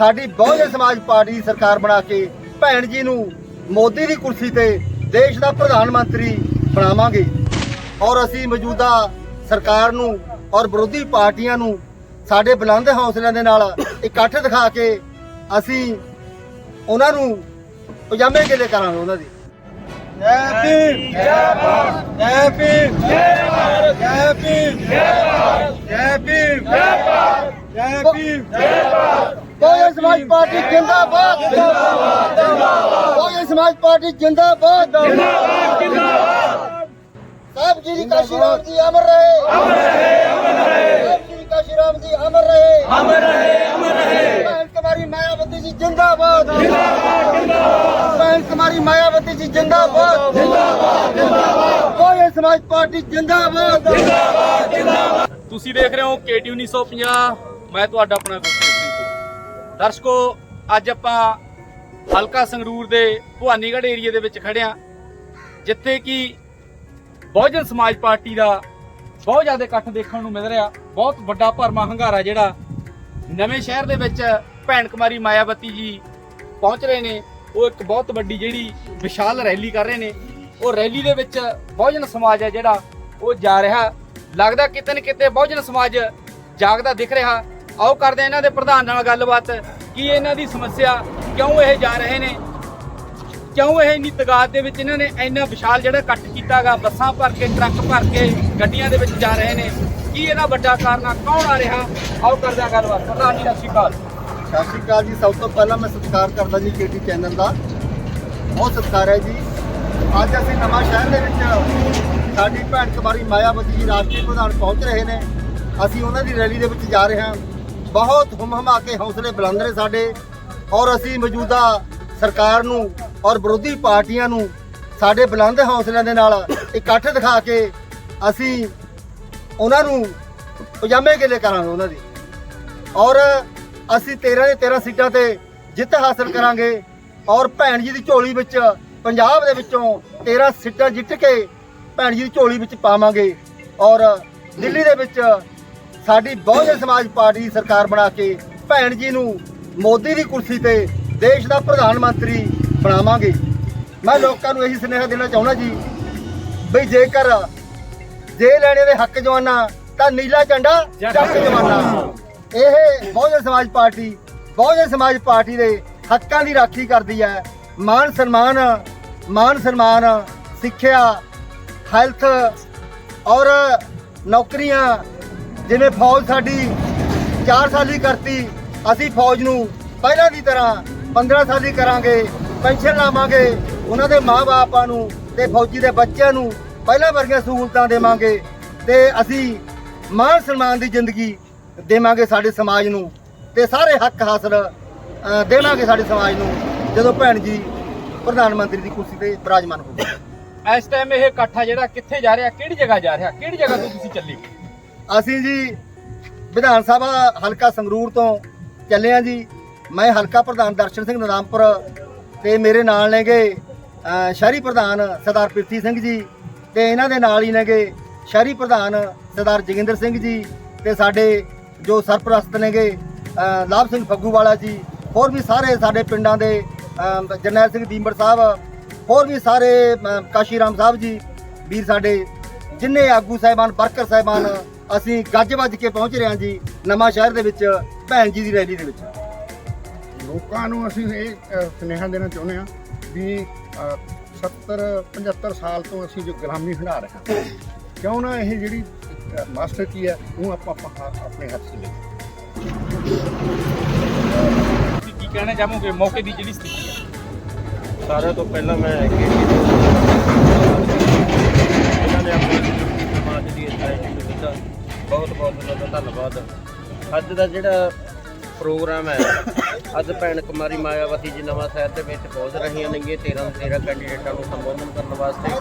ਸਾਡੀ ਬਹੁਜਨ ਸਮਾਜ ਪਾਰਟੀ ਦੀ ਸਰਕਾਰ ਬਣਾ ਕੇ ਭੈਣ ਜੀ ਨੂੰ ਮੋਦੀ ਦੀ ਕੁਰਸੀ ਤੇ ਦੇਸ਼ ਦਾ ਪ੍ਰਧਾਨ ਮੰਤਰੀ ਬਣਾਵਾਂਗੇ। ਔਰ ਅਸੀਂ ਮੌਜੂਦਾ ਸਰਕਾਰ ਨੂੰ ਔਰ ਵਿਰੋਧੀ ਪਾਰਟੀਆਂ ਨੂੰ ਸਾਡੇ ਬੁਲੰਦ ਹੌਸਲਿਆਂ ਦੇ ਨਾਲ ਇਕੱਠ ਦਿਖਾ ਕੇ ਅਸੀਂ ਉਹਨਾਂ ਨੂੰ ਪਜਾਮੇ ਗਿੱਲੇ ਕਰਾਂਗੇ ਉਹਨਾਂ ਦੀ। ਜੈ ਭੀਮ, ਜੈ ਭਾਰਤ, ਜੈ ਭੀਮ, ਜੈ ਭਾਰਤ, ਜੈ ਭੀਮ, ਜੈ ਭਾਰਤ, ਜੈ ਭੀਮ, ਜੈ ਭਾਰਤ, ਜੈ ਭੀਮ, ਜੈ ਭਾਰਤ। ਬਹੁਜਨ ਸਮਾਜ ਪਾਰਟੀ ਜਿੰਦਾਬਾਦ। ਜਿੰਦਾਬਾਦ ਜਿੰਦਾਬਾਦ ਬਹੁਜਨ ਸਮਾਜ ਪਾਰਟੀ ਜਿੰਦਾਬਾਦ। ਜਿੰਦਾਬਾਦ ਜਿੰਦਾਬਾਦ ਸਾਹਿਬ ਜੀ ਦੀ ਕਾਸ਼ੀ ਰਾਮ ਜੀ ਅਮਰ ਰਹੇ। ਅਮਰ ਰਹੇ ਅਮਰ ਰਹੇ ਸਾਹਿਬ ਜੀ ਦੀ ਕਾਸ਼ੀ ਰਾਮ ਜੀ ਅਮਰ ਰਹੇ। ਅਮਰ ਰਹੇ ਅਮਰ ਰਹੇ ਭੈਣ ਕੁਮਾਰੀ ਮਾਇਆਵਤੀ ਜੀ ਜਿੰਦਾਬਾਦ। ਜਿੰਦਾਬਾਦ ਜਿੰਦਾਬਾਦ ਭੈਣ ਕੁਮਾਰੀ ਮਾਇਆਵਤੀ ਜੀ ਜਿੰਦਾਬਾਦ। ਜਿੰਦਾਬਾਦ ਜਿੰਦਾਬਾਦ ਬਹੁਜਨ ਸਮਾਜ ਪਾਰਟੀ ਜਿੰਦਾਬਾਦ। ਤੁਸੀਂ ਦੇਖ ਰਹੇ ਹੋ KT 1950 ਮੈਂ ਤੁਹਾਡਾ ਆਪਣਾ ਗੁਰਪ੍ਰੀਤ ਦਰਸ਼ਕੋ, ਅੱਜ ਆਪਾਂ ਹਲਕਾ ਸੰਗਰੂਰ ਦੇ ਭਵਾਨੀਗੜ੍ਹ ਏਰੀਆ ਦੇ ਵਿੱਚ ਖੜੇ ਆ ਜਿੱਥੇ ਕਿ ਬਹੁਜਨ ਸਮਾਜ ਪਾਰਟੀ ਦਾ ਬਹੁਤ ਜ਼ਿਆਦਾ ਇਕੱਠ ਦੇਖਣ ਨੂੰ ਮਿਲ ਰਿਹਾ। ਬਹੁਤ ਵੱਡਾ ਭਰਮਾ ਹੰਗਾਰਾ ਜਿਹੜਾ ਨਵੇਂ ਸ਼ਹਿਰ ਦੇ ਵਿੱਚ ਭੈਣ ਕੁਮਾਰੀ ਮਾਇਆਵਤੀ ਜੀ ਪਹੁੰਚ ਰਹੇ ਨੇ। ਉਹ ਇੱਕ ਬਹੁਤ ਵੱਡੀ ਜਿਹੜੀ ਵਿਸ਼ਾਲ ਰੈਲੀ ਕਰ ਰਹੇ ਨੇ। ਉਹ ਰੈਲੀ ਦੇ ਵਿੱਚ ਬਹੁਜਨ ਸਮਾਜ ਹੈ ਜਿਹੜਾ ਉਹ ਜਾ ਰਿਹਾ। ਲੱਗਦਾ ਕਿਤੇ ਨਾ ਕਿਤੇ ਬਹੁਜਨ ਸਮਾਜ ਜਾਗਦਾ ਦਿਖ ਰਿਹਾ। ਆਓ ਕਰਦੇ ਹਾਂ ਇਹਨਾਂ ਦੇ ਪ੍ਰਧਾਨ ਨਾਲ ਗੱਲਬਾਤ। ਕੀ ਇਹਨਾਂ ਦੀ ਸਮੱਸਿਆ? ਕਿਉਂ ਇਹ ਜਾ ਰਹੇ ਨੇ? ਕਿਉਂ ਇਹ ਇੰਨੀ ਤਗਾਦ ਦੇ ਵਿੱਚ ਇਹਨਾਂ ਨੇ ਇੰਨਾ ਵਿਸ਼ਾਲ ਜਿਹੜਾ ਇਕੱਠ ਕੀਤਾਗਾ? ਬੱਸਾਂ ਭਰ ਕੇ, ਟਰੱਕ ਭਰ ਕੇ ਗੱਡੀਆਂ ਦੇ ਵਿੱਚ ਜਾ ਰਹੇ ਨੇ। ਕੀ ਇਹਦਾ ਵੱਡਾ ਕਾਰਨ ਆ? ਕੌਣ ਆ ਰਿਹਾ? ਆਓ ਕਰਦੇ ਹਾਂ ਗੱਲਬਾਤ। ਪ੍ਰਧਾਨ ਜੀ, ਸਤਿ ਸ਼੍ਰੀ ਅਕਾਲ। ਸਤਿ ਸ਼੍ਰੀ ਅਕਾਲ ਜੀ। ਸਭ ਤੋਂ ਪਹਿਲਾਂ ਮੈਂ ਸਤਿਕਾਰ ਕਰਦਾ ਜੀ ਕੇਟੀ ਚੈਨਲ ਦਾ। ਬਹੁਤ ਸਤਿਕਾਰ ਹੈ ਜੀ। ਅੱਜ ਅਸੀਂ ਨਵਾਂ ਸ਼ਹਿਰ ਦੇ ਵਿੱਚ ਸਾਡੀ ਭੈਣ ਕੁਮਾਰੀ ਮਾਇਆਵਤੀ ਜੀ ਰਾਸ਼ਟਰੀ ਪ੍ਰਧਾਨ ਪਹੁੰਚ ਰਹੇ ਨੇ। ਅਸੀਂ ਉਹਨਾਂ ਦੀ ਰੈਲੀ ਦੇ ਵਿੱਚ ਜਾ ਰਹੇ ਹਾਂ। ਬਹੁਤ ਹੁਮ ਹਮਾ ਕੇ ਹੌਸਲੇ ਬੁਲੰਦ ਨੇ ਸਾਡੇ ਔਰ ਅਸੀਂ ਮੌਜੂਦਾ ਸਰਕਾਰ ਨੂੰ ਔਰ ਵਿਰੋਧੀ ਪਾਰਟੀਆਂ ਨੂੰ ਸਾਡੇ ਬੁਲੰਦ ਹੌਸਲਿਆਂ ਦੇ ਨਾਲ ਇਕੱਠ ਦਿਖਾ ਕੇ ਅਸੀਂ ਉਹਨਾਂ ਨੂੰ ਪਜਾਮੇ ਗਿੱਲੇ ਕਰਾਂਗੇ ਉਹਨਾਂ ਦੀ। ਔਰ ਅਸੀਂ 13 ਦੇ 13 ਸੀਟਾਂ ਤੇ ਜਿੱਤ ਹਾਸਲ ਕਰਾਂਗੇ ਔਰ ਭੈਣ ਜੀ ਦੀ ਝੋਲੀ ਵਿੱਚ ਪੰਜਾਬ ਦੇ ਵਿੱਚੋਂ 13 ਸੀਟਾਂ ਜਿੱਤ ਕੇ ਭੈਣ ਜੀ ਦੀ ਝੋਲੀ ਵਿੱਚ ਪਾਵਾਂਗੇ ਔਰ ਦਿੱਲੀ ਦੇ ਵਿੱਚ ਸਾਡੀ ਬਹੁਜਨ ਸਮਾਜ ਪਾਰਟੀ ਦੀ ਸਰਕਾਰ ਬਣਾ ਕੇ ਭੈਣ ਜੀ ਨੂੰ ਮੋਦੀ ਦੀ ਕੁਰਸੀ ਤੇ ਦੇਸ਼ ਦਾ ਪ੍ਰਧਾਨ ਮੰਤਰੀ ਬਣਾਵਾਂਗੇ। ਮੈਂ ਲੋਕਾਂ ਨੂੰ ਇਹੀ ਸੁਨੇਹਾ ਦੇਣਾ ਚਾਹੁੰਦਾ ਜੀ ਬਈ ਜੇਕਰ ਜੇ ਲੈਣੇ ਦੇ ਹੱਕ ਜਵਾਨਾ ਤਾਂ ਨੀਲਾ ਝੰਡਾ ਚੱਕ ਜਵਾਨਾ। ਇਹ ਬਹੁਜਨ ਸਮਾਜ ਪਾਰਟੀ ਬਹੁਜਨ ਸਮਾਜ ਪਾਰਟੀ ਦੇ ਹੱਕਾਂ ਦੀ ਰਾਖੀ ਕਰਦੀ ਹੈ। ਮਾਨ ਸਨਮਾਨ ਮਾਨ ਸਨਮਾਨ ਸਿੱਖਿਆ ਹੈਲਥ ਔਰ ਨੌਕਰੀਆਂ ਜਿਵੇਂ ਫੌਜ ਸਾਡੀ 4 ਸਾਲੀ ਕਰਤੀ, ਅਸੀਂ ਫੌਜ ਨੂੰ ਪਹਿਲਾਂ ਦੀ ਤਰ੍ਹਾਂ 15 ਸਾਲੀ ਕਰਾਂਗੇ, ਪੈਨਸ਼ਨ ਲਾਵਾਂਗੇ, ਉਹਨਾਂ ਦੇ ਮਾਪੇ ਨੂੰ ਤੇ ਫੌਜੀ ਦੇ ਬੱਚਿਆਂ ਨੂੰ ਪਹਿਲਾਂ ਵਰਗੀਆਂ ਸਹੂਲਤਾਂ ਦੇਵਾਂਗੇ ਤੇ ਅਸੀਂ ਮਾਨ ਸਨਮਾਨ ਦੀ ਜ਼ਿੰਦਗੀ ਦੇਵਾਂਗੇ ਸਾਡੇ ਸਮਾਜ ਨੂੰ ਤੇ ਸਾਰੇ ਹੱਕ ਹਾਸਲ ਦੇਵਾਂਗੇ ਸਾਡੇ ਸਮਾਜ ਨੂੰ, ਜਦੋਂ ਭੈਣ ਜੀ ਪ੍ਰਧਾਨ ਮੰਤਰੀ ਦੀ ਕੁਰਸੀ ਤੇ ਬਿਰਾਜਮਾਨ ਹੋਵੇ ਇਸ ਟਾਈਮ ਇਹ ਇਕੱਠਾ ਜਿਹੜਾ ਕਿੱਥੇ ਜਾ ਰਿਹਾ, ਕਿਹੜੀ ਜਗ੍ਹਾ ਜਾ ਰਿਹਾ, ਕਿਹੜੀ ਜਗ੍ਹਾ ਤੋਂ ਤੁਸੀਂ ਚੱਲੇ? ਅਸੀਂ ਜੀ ਵਿਧਾਨ ਸਭਾ ਹਲਕਾ ਸੰਗਰੂਰ ਤੋਂ ਚੱਲੇ ਆ ਜੀ। ਮੈਂ ਹਲਕਾ ਪ੍ਰਧਾਨ ਦਰਸ਼ਨ ਸਿੰਘ ਨਦਾਮਪੁਰ ਤੇ ਮੇਰੇ ਨਾਲ ਨੇਗੇ ਸ਼ਹਿਰੀ ਪ੍ਰਧਾਨ ਸਰਦਾਰ ਪ੍ਰਿਥੀ ਸਿੰਘ ਜੀ ਤੇ ਇਹਨਾਂ ਦੇ ਨਾਲ ਹੀ ਨੇਗੇ ਸ਼ਹਿਰੀ ਪ੍ਰਧਾਨ ਸਰਦਾਰ ਜੋਗਿੰਦਰ ਸਿੰਘ ਜੀ ਤੇ ਸਾਡੇ ਜੋ ਸਰਪ੍ਰਸਤ ਨੇਗੇ ਲਾਭ ਸਿੰਘ ਫੱਗੂਵਾਲਾ ਜੀ, ਹੋਰ ਵੀ ਸਾਰੇ ਸਾਡੇ ਪਿੰਡਾਂ ਦੇ ਜਰਨੈਲ ਸਿੰਘ ਦੀਂਬਰ ਸਾਹਿਬ, ਹੋਰ ਵੀ ਸਾਰੇ ਕਾਸ਼ੀ ਰਾਮ ਸਾਹਿਬ ਜੀ, ਵੀਰ ਸਾਡੇ ਜਿੰਨੇ ਆਗੂ ਸਾਹਿਬਾਨ ਵਰਕਰ ਸਾਹਿਬਾਨ ਅਸੀਂ ਗੱਜ ਵੱਜ ਕੇ ਪਹੁੰਚ ਰਹੇ ਹਾਂ ਜੀ ਨਵਾਂ ਸ਼ਹਿਰ ਦੇ ਵਿੱਚ ਭੈਣ ਜੀ ਦੀ ਰੈਲੀ ਦੇ ਵਿੱਚ। ਲੋਕਾਂ ਨੂੰ ਅਸੀਂ ਇਹ ਸੁਨੇਹਾ ਦੇਣਾ ਚਾਹੁੰਦੇ ਹਾਂ ਵੀ ਅ, 70 75 ਸਾਲ ਤੋਂ ਅਸੀਂ ਜੋ ਗੁਲਾਮੀ ਹੰਡਾ ਰਹੇ ਹਾਂ ਕਿਉਂ ਨਾ ਇਹ ਜਿਹੜੀ ਮਾਸਟਰ ਕੀ ਹੈ ਉਹ ਆਪਾਂ ਆਪਣੇ ਹੱਥ 'ਚ ਲਈਏ ਤੁਸੀਂ ਕੀ ਕਹਿਣਾ ਚਾਹੋਗੇ? ਮੌਕੇ ਦੀ ਜਿਹੜੀ ਸਥਿਤੀ ਹੈ। ਸਾਰਿਆਂ ਤੋਂ ਪਹਿਲਾਂ ਮੈਂ ਇਹਨਾਂ ਨੇ ਆਪਣੇ ਸਮਾਜ ਦੀ ਇਤਰਾਜ਼ੀ ਨੂੰ ਦਿੱਤਾ ਬਹੁਤ ਬਹੁਤ ਉਹਨਾਂ ਦਾ ਧੰਨਵਾਦ। ਅੱਜ ਦਾ ਜਿਹੜਾ ਪ੍ਰੋਗਰਾਮ ਹੈ, ਅੱਜ ਭੈਣ ਕੁਮਾਰੀ ਮਾਇਆਵਤੀ ਜੀ ਨਵਾਂ ਸ਼ਹਿਰ ਦੇ ਵਿੱਚ ਪਹੁੰਚ ਰਹੀਆਂ ਨੇਗੇ 13 13 ਕੈਂਡੀਡੇਟਾਂ ਨੂੰ ਸੰਬੋਧਨ ਕਰਨ ਵਾਸਤੇ।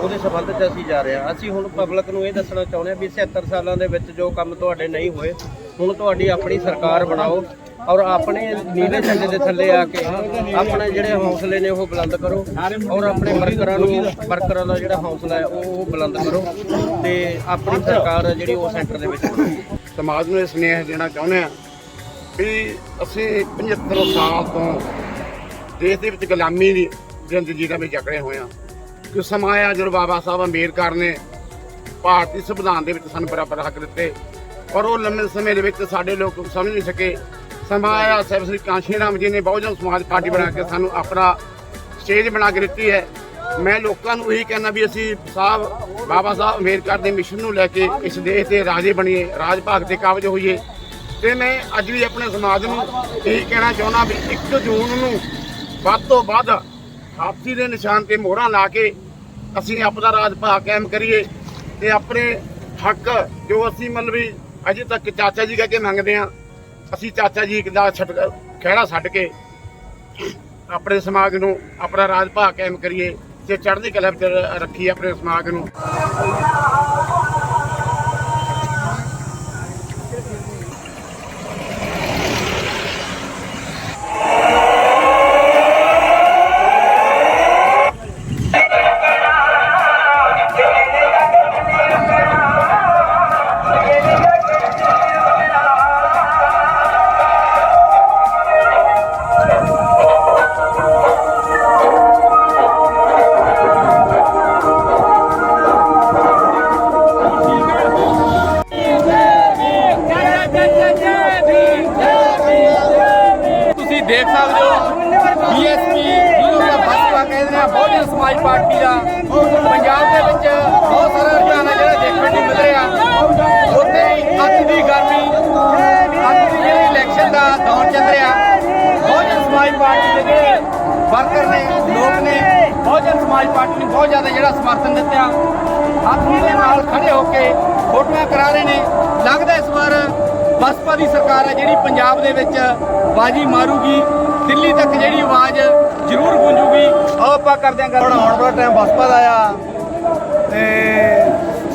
ਉਹਦੇ ਸੰਬੰਧ 'ਚ ਅਸੀਂ ਜਾ ਰਹੇ ਹਾਂ। ਅਸੀਂ ਹੁਣ ਪਬਲਿਕ ਨੂੰ ਇਹ ਦੱਸਣਾ ਚਾਹੁੰਦੇ ਹਾਂ ਵੀ 76 ਸਾਲਾਂ ਦੇ ਵਿੱਚ ਜੋ ਕੰਮ ਤੁਹਾਡੇ ਨਹੀਂ ਹੋਏ, ਹੁਣ ਤੁਹਾਡੀ ਆਪਣੀ ਸਰਕਾਰ ਬਣਾਓ। ਔਰ ਆਪਣੇ ਨੀਲੇ ਝੰਡੇ ਦੇ ਥੱਲੇ ਆ ਕੇ ਆਪਣੇ ਜਿਹੜੇ ਹੌਸਲੇ ਨੇ ਉਹ ਬੁਲੰਦ ਕਰੋ। ਔਰ ਆਪਣੇ ਵਰਕਰਾਂ ਨੂੰ, ਵਰਕਰਾਂ ਦਾ ਜਿਹੜਾ ਹੌਸਲਾ ਹੈ, ਉਹ ਬੁਲੰਦ ਕਰੋ। ਤੇ ਆਪਣੀ ਸਰਕਾਰ ਹੈ ਜਿਹੜੀ ਉਹ ਸੈਂਟਰ ਦੇ ਵਿੱਚ ਸਮਾਜ ਨੂੰ ਇਹ ਸੁਨੇਹਾ ਦੇਣਾ ਚਾਹੁੰਦੇ ਹਾਂ ਵੀ ਅਸੀਂ 75 ਸਾਲ ਤੋਂ ਦੇਸ਼ ਦੇ ਵਿੱਚ ਗੁਲਾਮੀ ਦੀ ਜ਼ਿੰਦਗੀ ਦਾ ਵਿੱਚ ਜਕੜੇ ਹੋਏ ਆ ਕਿ ਸਮਾਂ ਆਇਆ ਜਦੋਂ ਬਾਬਾ ਸਾਹਿਬ ਅੰਬੇਦਕਰ ਨੇ ਭਾਰਤੀ ਸੰਵਿਧਾਨ ਦੇ ਵਿੱਚ ਸਾਨੂੰ ਬਰਾਬਰ ਹੱਕ ਦਿੱਤੇ। ਪਰ ਉਹ ਲੰਮੇ ਸਮੇਂ ਦੇ ਵਿੱਚ ਸਾਡੇ ਲੋਕ ਸਮਝ ਨਹੀਂ ਸਕੇ ਸਮਾਂ ਆਇਆ ਸਾਹਿਬ ਸ੍ਰੀ ਕਾਂਸ਼ੀ ਰਾਮ ਜੀ ਨੇ ਬਹੁਜਨ ਸਮਾਜ ਪਾਰਟੀ ਬਣਾ ਕੇ ਸਾਨੂੰ ਆਪਣਾ ਸਟੇਜ ਬਣਾ ਕੇ ਦਿੱਤੀ ਹੈ। ਮੈਂ ਲੋਕਾਂ ਨੂੰ ਇਹੀ ਕਹਿਣਾ ਵੀ ਅਸੀਂ ਸਾਹਿਬ, ਬਾਬਾ ਸਾਹਿਬ ਅੰਬੇਦਕਰ ਦੇ ਮਿਸ਼ਨ ਨੂੰ ਲੈ ਕੇ ਇਸ ਦੇਸ਼ ਦੇ ਰਾਜੇ ਬਣੀਏ ਰਾਜ ਭਾਗ ਤੇ ਕਾਬਜ ਹੋਈਏ। ਤੇ ਮੈਂ ਅੱਜ ਵੀ ਆਪਣੇ ਸਮਾਜ ਨੂੰ ਇਹੀ ਕਹਿਣਾ ਚਾਹੁੰਦਾ ਵੀ 1 ਜੂਨ ਨੂੰ ਵੱਧ ਤੋਂ ਵੱਧ ਆਪਸੀ ਦੇ ਨਿਸ਼ਾਨ ਤੇ ਮੋਹਰਾਂ ਲਾ ਕੇ ਅਸੀਂ ਆਪਣਾ ਰਾਜ ਭਾਗ ਕਾਇਮ ਕਰੀਏ ਤੇ ਆਪਣੇ ਹੱਕ ਜੋ ਅਸੀਂ ਮਤਲਬ ਵੀ ਅਜੇ ਤੱਕ ਚਾਚਾ ਜੀ ਕਹਿ ਕੇ ਮੰਗਦੇ ਆ ਅਸੀਂ ਚਾਚਾ ਜੀ ਦਾ ਛੱਡ ਖਹਿੜਾ ਛੱਡ ਕੇ ਆਪਣੇ ਸਮਾਜ ਨੂੰ, ਆਪਣਾ ਰਾਜ ਭਾਗ ਕਾਇਮ ਕਰੀਏ ਤੇ ਚੜ੍ਹਦੀ ਕਲਾ ਵਿੱਚ ਰੱਖੀਏ ਆਪਣੇ ਸਮਾਜ ਨੂੰ। ਸਮਾਜ ਪਾਰਟੀ ਨੂੰ ਬਹੁਤ ਜ਼ਿਆਦਾ ਜਿਹੜਾ ਸਮਰਥਨ ਦਿੱਤਾ। ਹਾਥੀ ਦੇ ਨਾਲ ਖੜੇ ਹੋ ਕੇ ਫੋਟੋਆਂ ਕਰਾ ਰਹੇ ਨੇ। ਲੱਗਦਾ ਇਸ ਵਾਰ ਬਸਪਾ ਦੀ ਸਰਕਾਰ ਹੈ ਜਿਹੜੀ ਪੰਜਾਬ ਦੇ ਵਿੱਚ ਬਾਜੀ ਮਾਰੂਗੀ। ਦਿੱਲੀ ਤੱਕ ਜਿਹੜੀ ਆਵਾਜ਼ ਜ਼ਰੂਰ ਗੂੰਜੂਗੀ। ਆਓ ਆਪਾਂ ਕਰਦੇ ਹਾਂ ਗੱਲ। ਆਉਣ ਵਾਲਾ ਟਾਈਮ ਬਸਪਾ ਦਾ ਆ। ਤੇ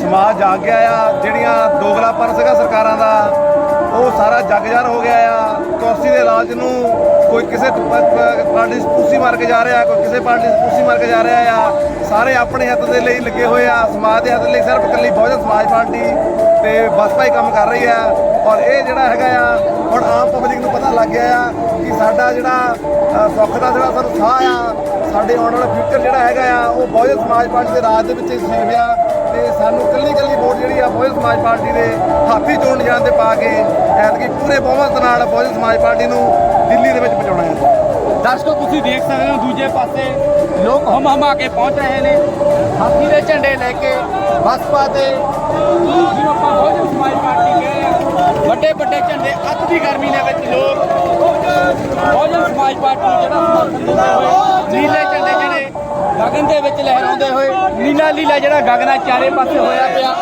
ਸਮਾਜ ਜਾਗ ਗਿਆ ਆ। ਜਿਹੜੀਆਂ ਦੋਗਲਾਪਨ ਸੀਗਾ ਸਰਕਾਰਾਂ ਦਾ, ਉਹ ਸਾਰਾ ਜਗਜਾਰ ਹੋ ਗਿਆ ਆ। ਕੁਰਸੀ ਦੇ ਰਾਜ ਨੂੰ ਕੋਈ ਕਿਸੇ ਪਾਰਟੀ 'ਚ ਪੂਸੀ ਮਾਰ ਕੇ ਜਾ ਰਿਹਾ, ਕੋਈ ਕਿਸੇ ਪਾਰਟੀ 'ਚ ਪੂਸੀ ਮਾਰ ਕੇ ਜਾ ਰਿਹਾ ਆ। ਸਾਰੇ ਆਪਣੇ ਹੱਥ ਦੇ ਲਈ ਲੱਗੇ ਹੋਏ ਆ, ਸਮਾਜ ਦੇ ਹੱਥ ਲਈ ਸਿਰਫ ਇਕੱਲੀ ਬਹੁਜਨ ਸਮਾਜ ਪਾਰਟੀ ਤੇ ਬਸਪਾ ਹੀ ਕੰਮ ਕਰ ਰਹੀ ਆ। ਔਰ ਇਹ ਜਿਹੜਾ ਹੈਗਾ ਆ, ਹੁਣ ਆਮ ਪਬਲਿਕ ਨੂੰ ਪਤਾ ਲੱਗ ਗਿਆ ਆ ਕਿ ਸਾਡਾ ਜਿਹੜਾ ਸੁੱਖ ਦਾ ਜਿਹੜਾ ਸਾਨੂੰ ਸਾਹ ਆ, ਸਾਡੇ ਆਉਣ ਵਾਲਾ ਫਿਊਚਰ ਜਿਹੜਾ ਹੈਗਾ ਆ, ਉਹ ਬਹੁਜਨ ਸਮਾਜ ਪਾਰਟੀ ਦੇ ਰਾਜ ਦੇ ਵਿੱਚ ਹੀ ਸੇਵ ਆ ਤੇ ਸਾਨੂੰ ਕੱਲੀ ਕੱਲੀ ਵੋਟ ਜਿਹੜੀ ਆ ਬਹੁਜਨ ਸਮਾਜ ਪਾਰਟੀ ਦੇ ਹਾਥੀ ਚੋਣ ਨਿਸ਼ਾਨ ਤੇ ਪਾ ਕੇ, ਐਤਕੀ ਪੂਰੇ ਬਹੁਮਤ ਨਾਲ ਬਹੁਜਨ ਸਮਾਜ ਪਾਰਟੀ ਨੂੰ ਦਿੱਲੀ ਦੇ ਵਿੱਚ ਪਹੁੰਚਾਉਣਾ ਹੈ। ਦਰਸ਼ਕੋ, ਤੁਸੀਂ ਦੇਖ ਸਕਦੇ ਹੋ ਦੂਜੇ ਪਾਸੇ ਲੋਕ ਹਮ ਹਮਾ ਕੇ ਪਹੁੰਚ ਰਹੇ ਨੇ। ਹਾਥੀ ਦੇ ਝੰਡੇ ਲੈ ਕੇ ਬਸਪਾ ਦੇ ਜਿਹਨੂੰ ਆਪਾਂ ਬਹੁਜਨ ਸਮਾਜ ਪਾਰਟੀ ਕਹਿੰਦੇ ਵੱਡੇ ਵੱਡੇ ਝੰਡੇ ਅੱਤ ਦੀ ਗਰਮੀ ਦੇ ਵਿੱਚ ਲੋਕ ਬਹੁਜਨ ਸਮਾਜ ਪਾਰਟੀ ਨੂੰ ਜਿਹੜਾ ਸਮਰਥਨ ਦਿੰਦੇ ਹੋਏ ਨੀਲੇ ਝੰਡੇ ਜਿਹੜੇ ਗਗਨ ਦੇ ਵਿੱਚ ਲਹਿਰਾਉਂਦੇ ਹੋਏ ਨੀਲਾ ਲੀਲਾ ਜਿਹੜਾ ਗਗਨਾ ਚਾਰੇ ਪਾਸੇ ਹੋਇਆ ਪਿਆ।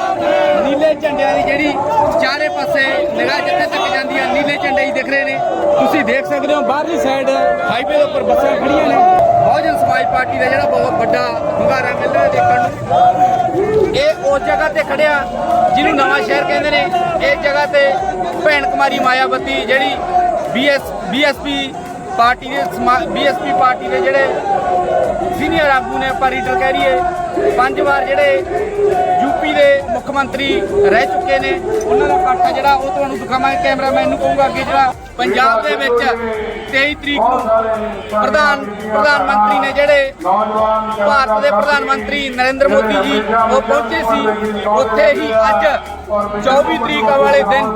ਨੀਲੇ ਝੰਡਿਆਂ ਦੀ ਜਿਹੜੀ ਚਾਰੇ ਪਾਸੇ ਨਿਗਾਹ ਜਿੱਥੇ ਤੱਕ ਜਾਂਦੀ ਹੈ ਨੀਲੇ ਝੰਡੇ ਹੀ ਦਿਖ ਰਹੇ ਨੇ। ਤੁਸੀਂ ਦੇਖ ਸਕਦੇ ਹੋ, ਬਾਹਰਲੀ ਸਾਈਡ ਹਾਈਵੇ ਦੇ ਉੱਪਰ ਬੱਸਾਂ ਖੜੀਆਂ ਨੇ। ਬਹੁਜਨ ਸਮਾਜ ਪਾਰਟੀ ਦਾ ਜਿਹੜਾ ਬਹੁਤ ਵੱਡਾ ਹੁੰਗਾਰਾ ਮਿਲ ਰਿਹਾ ਦੇਖਣ ਨੂੰ। ਇਹ ਉਸ ਜਗ੍ਹਾ ਤੇ ਖੜਿਆ ਜਿਹਨੂੰ ਨਵਾਂ ਸ਼ਹਿਰ ਕਹਿੰਦੇ ਨੇ। ਇਹ ਜਗ੍ਹਾ ਤੇ ਭੈਣ ਕੁਮਾਰੀ ਮਾਇਆਵਤੀ ਜਿਹੜੀ ਬੀਐਸ ਬੀਐਸਪੀ ਪਾਰਟੀ ਦੇ ਬੀਐਸਪੀ ਪਾਰਟੀ ਦੇ ਜਿਹੜੇ ਸੀਨੀਅਰ ਆਗੂ ਨੇ ਆਪਾਂ ਰੀਡਰ ਕਹਿ ਰਹੀਏ ਪੰਜ ਵਾਰ ਜਿਹੜੇ ਯੂਪੀ ਦੇ ਮੁੱਖ ਮੰਤਰੀ ਰਹਿ ਚੁੱਕੇ ਨੇ, ਉਹਨਾਂ ਦਾ ਇਕੱਠ ਆ ਜਿਹੜਾ ਉਹ ਤੁਹਾਨੂੰ ਦਿਖਾਵਾਂਗੇ, ਕੈਮਰਾਮੈਨ ਨੂੰ ਕਹੂੰਗਾ ਅੱਗੇ ਜਿਹੜਾ ਪੰਜਾਬ ਦੇ ਵਿੱਚ 23 ਤਰੀਕ ਨੂੰ ਪ੍ਰਧਾਨ ਪ੍ਰਧਾਨ ਮੰਤਰੀ ਨੇ ਜਿਹੜੇ ਭਾਰਤ ਦੇ ਪ੍ਰਧਾਨ ਮੰਤਰੀ ਨਰਿੰਦਰ ਮੋਦੀ ਜੀ ਉਹ ਪਹੁੰਚੇ ਸੀ, ਉੱਥੇ ਹੀ ਅੱਜ 24 ਤਰੀਕ ਵਾਲੇ ਦਿਨ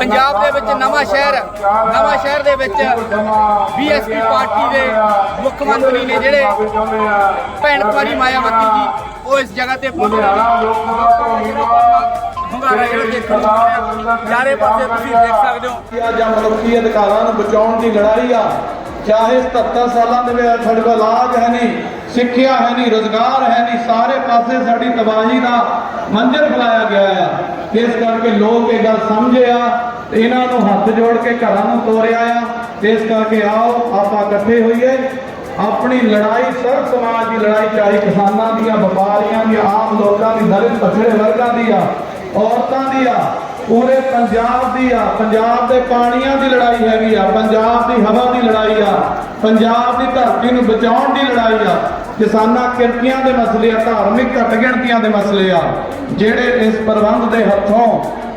ਪੰਜਾਬ ਦੇ ਵਿੱਚ ਨਵਾਂ ਸ਼ਹਿਰ ਨਵਾਂ ਸ਼ਹਿਰ ਦੇ ਵਿੱਚ ਬੀਐਸਪੀ ਪਾਰਟੀ ਦੇ ਮੁੱਖ ਮੰਤਰੀ ਨੇ ਜਿਹੜੇ ਭੈਣ ਕੁਮਾਰੀ ਮਾਇਆਵਤੀ ਜੀ, ਉਹ ਇਸ ਜਗ੍ਹਾ ਤੇ ਪਹੁੰਚੇ ਹੁੰਗਾਰਾ ਜਿਹੜਾ ਦੇਖਣ ਨੂੰ ਮਿਲਿਆ। ਚਾਰੇ ਪਾਸੇ ਤੁਸੀਂ ਦੇਖ ਸਕਦੇ ਹੋ। ਜਾਂ ਮਨੁੱਖੀ ਅਧਿਕਾਰਾਂ ਨੂੰ ਬਚਾਉਣ ਦੀ ਲੜਾਈ ਆ। ਚਾਹੇ 77 ਸਾਲਾਂ ਦੇ ਵਿੱਚ ਸਾਡੇ ਕੋਲ ਇਲਾਜ ਹੈ ਨਹੀਂ, ਸਿੱਖਿਆ ਹੈ ਨਹੀਂ, ਰੋਜ਼ਗਾਰ ਹੈ ਨਹੀਂ, ਸਾਰੇ ਪਾਸੇ ਸਾਡੀ ਤਬਾਹੀ ਦਾ ਮੰਜ਼ਰ ਫਲਾਇਆ ਗਿਆ ਆ। ਇਸ ਕਰਕੇ ਲੋਕ ਇਹ ਗੱਲ ਸਮਝੇ ਆ। ਇਹਨਾਂ ਨੂੰ ਹੱਥ ਜੋੜ ਕੇ ਘਰਾਂ ਨੂੰ ਤੋਰਿਆ ਆ। ਇਸ ਕਰਕੇ ਆਓ, ਆਪਾਂ ਇਕੱਠੇ ਹੋਈਏ। ਆਪਣੀ ਲੜਾਈ, ਸਰਬ ਸਮਾਜ ਦੀ ਲੜਾਈ ਚਾਹੇ ਕਿਸਾਨਾਂ ਦੀਆਂ ਵਪਾਰੀਆਂ ਦੀਆਂ ਆਮ ਲੋਕਾਂ ਦੀ, ਦਲਿਤ ਪਛੜੇ ਵਰਗਾਂ ਦੀ ਆ, ਔਰਤਾਂ ਦੀ ਆ, ਪੂਰੇ ਪੰਜਾਬ ਦੀ ਆ। ਪੰਜਾਬ ਦੇ ਪਾਣੀਆਂ ਦੀ ਲੜਾਈ ਹੈਗੀ ਆ, ਪੰਜਾਬ ਦੀ ਹਵਾ ਦੀ ਲੜਾਈ ਆ, ਪੰਜਾਬ ਦੀ ਧਰਤੀ ਨੂੰ ਬਚਾਉਣ ਦੀ ਲੜਾਈ ਆ। ਕਿਸਾਨਾਂ ਕਿਰਤੀਆਂ ਦੇ ਮਸਲੇ ਆ, ਧਾਰਮਿਕ ਘੱਟ ਗਿਣਤੀਆਂ ਦੇ ਮਸਲੇ ਆ, ਜਿਹੜੇ ਇਸ ਪ੍ਰਬੰਧ ਦੇ ਹੱਥੋਂ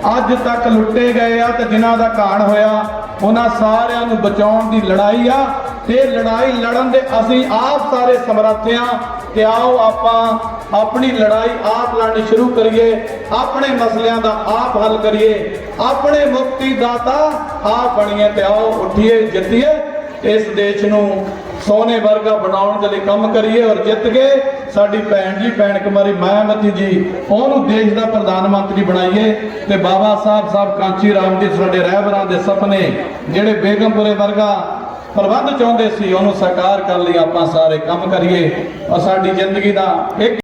ਅੱਜ ਤੱਕ ਲੁੱਟੇ ਗਏ ਆ ਤੇ ਜਿਨ੍ਹਾਂ ਦਾ ਕਾਣ ਹੋਇਆ, ਉਹਨਾਂ ਸਾਰਿਆਂ ਨੂੰ ਬਚਾਉਣ ਦੀ ਲੜਾਈ ਆ। ਤੇ ਇਹ ਲੜਾਈ ਲੜਨ ਦੇ ਅਸੀਂ ਆਪ ਸਾਰੇ ਸਮਰੱਥ ਹਾਂ ਕਿ ਆਓ ਆਪਾਂ ਆਪਣੀ ਲੜਾਈ ਆਪ ਲੜਨੀ ਸ਼ੁਰੂ ਕਰੀਏ, ਆਪਣੇ ਮਸਲਿਆਂ ਦਾ ਆਪ ਹੱਲ ਕਰੀਏ। ਆਪਣੇ ਮੁਕਤੀ ਦਾਤਾ ਆਪ ਬਣੀਏ ਤੇ ਆਓ ਉੱਠੀਏ, ਜਿੱਤੀਏ, ਇਸ ਦੇਸ਼ ਨੂੰ ਸੋਨੇ ਵਰਗਾ ਬਣਾਉਣ ਦੇ ਲਈ ਕੰਮ ਕਰੀਏ ਔਰ ਜਿੱਤ ਕੇ ਸਾਡੀ ਭੈਣ ਜੀ, ਭੈਣ ਕੁਮਾਰੀ ਮਾਇਆਵਤੀ ਜੀ, ਉਹਨੂੰ ਦੇਸ਼ ਦਾ ਪ੍ਰਧਾਨ ਮੰਤਰੀ ਬਣਾਈਏ ਤੇ ਬਾਬਾ ਸਾਹਿਬ ਸਾਹਿਬ ਕਾਂਚੀ ਰਾਮ ਜੀ ਸਾਡੇ ਰਹਿਬਰਾਂ ਦੇ ਸੁਪਨੇ ਜਿਹੜੇ ਬੇਗਮਪੁਰੇ ਵਰਗਾ ਪ੍ਰਬੰਧ ਚਾਹੁੰਦੇ ਸੀ, ਉਹਨੂੰ ਸਾਕਾਰ ਕਰਨ ਲਈ ਆਪਾਂ ਸਾਰੇ ਕੰਮ ਕਰੀਏ ਔਰ ਸਾਡੀ ਜ਼ਿੰਦਗੀ ਦਾ ਇੱਕ